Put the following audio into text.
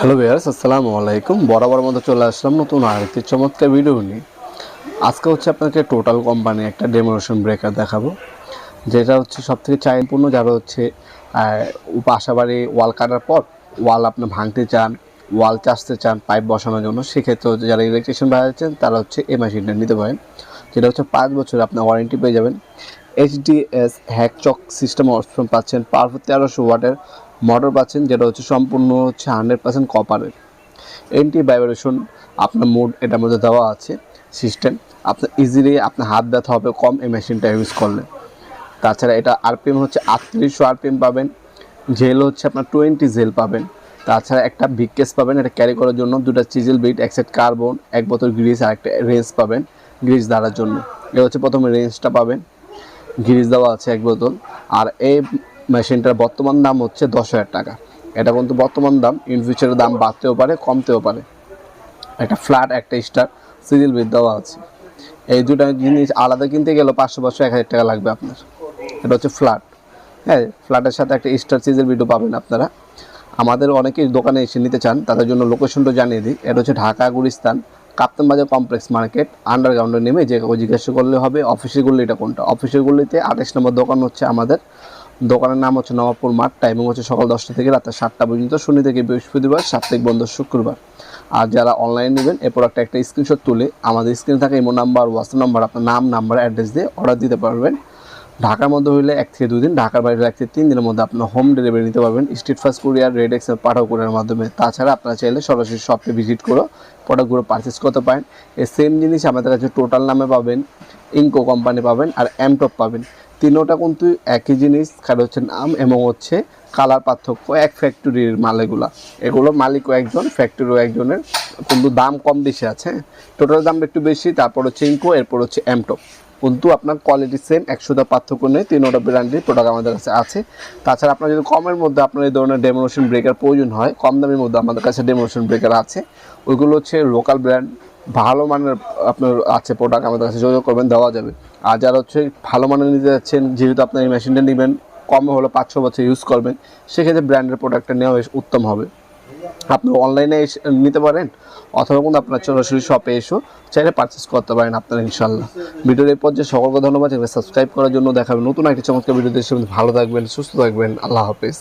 Hello viewers আসসালামু আলাইকুম বরাবর মতো চলে আসলাম নতুন আরেকটি চমৎকার ভিডিও নিয়ে। আজকে হচ্ছে আপনাকে টোটাল কোম্পানি একটা ডেমোরেশন ব্রেকার দেখাবো। যেটা হচ্ছে সব থেকে চাইপূর্ণ যারা হচ্ছে বাসাবাড়ি ওয়াল কাটার পর ওয়াল আপনি ভাঙতে চান ওয়াল চাষতে চান পাইপ বসানোর জন্য, সেক্ষেত্রে হচ্ছে যারা ইলেকট্রিশিয়ান বাজাচ্ছেন তারা হচ্ছে এই মেশিনটা নিতে পারেন। যেটা হচ্ছে পাঁচ বছর আপনার ওয়ারেন্টি পেয়ে যাবেন। এইচডিএস হ্যাকচক সিস্টেম অপশন পাচ্ছেন পাওয়ারফুল তেরোশো ওয়াটের মোটর পাচ্ছেন, যেটা হচ্ছে সম্পূর্ণ হচ্ছে হান্ড্রেড পার্সেন্ট কপারের এন্টি ভাইব্রেশন আপনার মোড এটার মধ্যে দেওয়া আছে সিস্টেম আপনার ইজিলি আপনার হাত ব্যথা হবে কম এই মেশিনটা ইউজ করলে। তাছাড়া এটা আরপিএম হচ্ছে আটত্রিশশো আরপিএম পাবেন জেল হচ্ছে আপনার টোয়েন্টি জেল পাবেন। তাছাড়া একটা বিগ কেস পাবেন, এটা ক্যারি করার জন্য দুটা চিজেল বিট এক সেট কার্বন এক বোতল গ্রিস আর একটা রেঞ্জ পাবেন গ্রিজ ধরার জন্য। এটা হচ্ছে প্রথমে রেঞ্জটা পাবেন গ্রিজ দেওয়া আছে এক বোতল। আর এই মেশিনটার বর্তমান দাম হচ্ছে দশ হাজার টাকা। এটা কিন্তু বর্তমান দাম ইন ফিউচারের দাম বাড়তেও পারে, কমতেও পারে। একটা ফ্ল্যাট একটা স্টার সিরিয়াল বিট দেওয়া আছে। এই দুটো জিনিস আলাদা কিনতে গেলে পাঁচশো পাঁচশো, এক হাজার টাকা লাগবে আপনার। এটা হচ্ছে ফ্ল্যাট হ্যাঁ ফ্ল্যাটের সাথে একটা স্টার সিরিয়াল বিটও পাবেন আপনারা। আমাদের অনেকেই দোকানে এসে নিতে চান, তাদের জন্য লোকেশনটা জানিয়ে দিই। এটা হচ্ছে ঢাকা, গুলিস্তান, কাপ্তান বাজার কমপ্লেক্স মার্কেট আন্ডারগ্রাউন্ডে নেমে যে জিজ্ঞাসা করলে হবে অফিসের গুলি এটা কোনটা? অফিসের গুলিতে আঠাশ নম্বর দোকান হচ্ছে আমাদের। দোকানের নাম হচ্ছে নবাবপুর মাঠ টাইমিং হচ্ছে সকাল দশটা থেকে রাতে সাতটা পর্যন্ত, শনি থেকে বৃহস্পতিবার, সাপ্তাহিক বন্ধ শুক্রবার। আর যারা অনলাইন নেবেন, এ প্রোডাক্টটা একটা স্ক্রিনশট তুলে আমাদের স্ক্রিনে থাকা ইমো নাম্বার হোয়াটসঅ্যাপ নাম্বার আপনার নাম নাম্বার অ্যাড্রেস দিয়ে অর্ডার দিতে পারবেন। ঢাকার মধ্যে হইলে এক থেকে দুই দিন, ঢাকার বাইরে এক থেকে তিন দিনের মধ্যে আপনার হোম ডেলিভারি নিতে পারবেন। Street fast courier red excel Pathao courier মাধ্যমে। তাছাড়া আপনারা চাইলে সরাসরি শপে ভিজিট করে প্রোডাক্টগুলো পারচেস করতে পারেন। এই সেম জিনিস আমাদের কাছে টোটাল নামে পাবেন ইনকো কোম্পানি পাবেন আর এমটপ পাবেন। তিনোটা কিন্তু একই জিনিস, খালি হচ্ছে নাম এবং হচ্ছে কালার পার্থক্য এক ফ্যাক্টরির মাল এগুলা মালিকও একজন ফ্যাক্টরিও একজনের। কিন্তু দাম কম বেশি আছে টোটাল দাম একটু বেশি, তারপর হচ্ছে ইনকো এরপর হচ্ছে এমটপ কিন্তু আপনার কোয়ালিটি সেম একশোটা পার্থক্য নেই তিনোটা ব্র্যান্ডের প্রোডাক্ট আমাদের কাছে আছে। তাছাড়া আপনার যদি কমের মধ্যে আপনার এই ধরনের ডেমোনেশন ব্রেকার প্রয়োজন হয়, কম দামের মধ্যে আমাদের কাছে ডেমোনেশন ব্রেকার আছে, ওইগুলো হচ্ছে লোকাল ব্র্যান্ড ভালো মানের আপনার আছে প্রোডাক্ট আমাদের কাছে, যোগাযোগ করবেন, দেওয়া যাবে। আর যারা হচ্ছে ভালো মানের নিতে যাচ্ছেন, যেহেতু আপনার এই মেশিনটা নেবেন, কমে হলো পাঁচ ছ বছর ইউজ করবেন, সেক্ষেত্রে ব্র্যান্ডের প্রোডাক্টটা নেওয়া বেশ উত্তম হবে। আপনি অনলাইনে নিতে পারেন, অথবা কিন্তু আপনার সরাসরি শপে এসো চাইলে পারচেস করতে পারেন আপনারা ইনশাল্লাহ ভিডিওর এই পর্যায়ে সকলকে ধন্যবাদ সাবস্ক্রাইব করার জন্য দেখাবেন নতুন একটি চমৎকার ভিডিও দেশে ভালো থাকবেন, সুস্থ থাকবেন, আল্লাহ হাফিজ।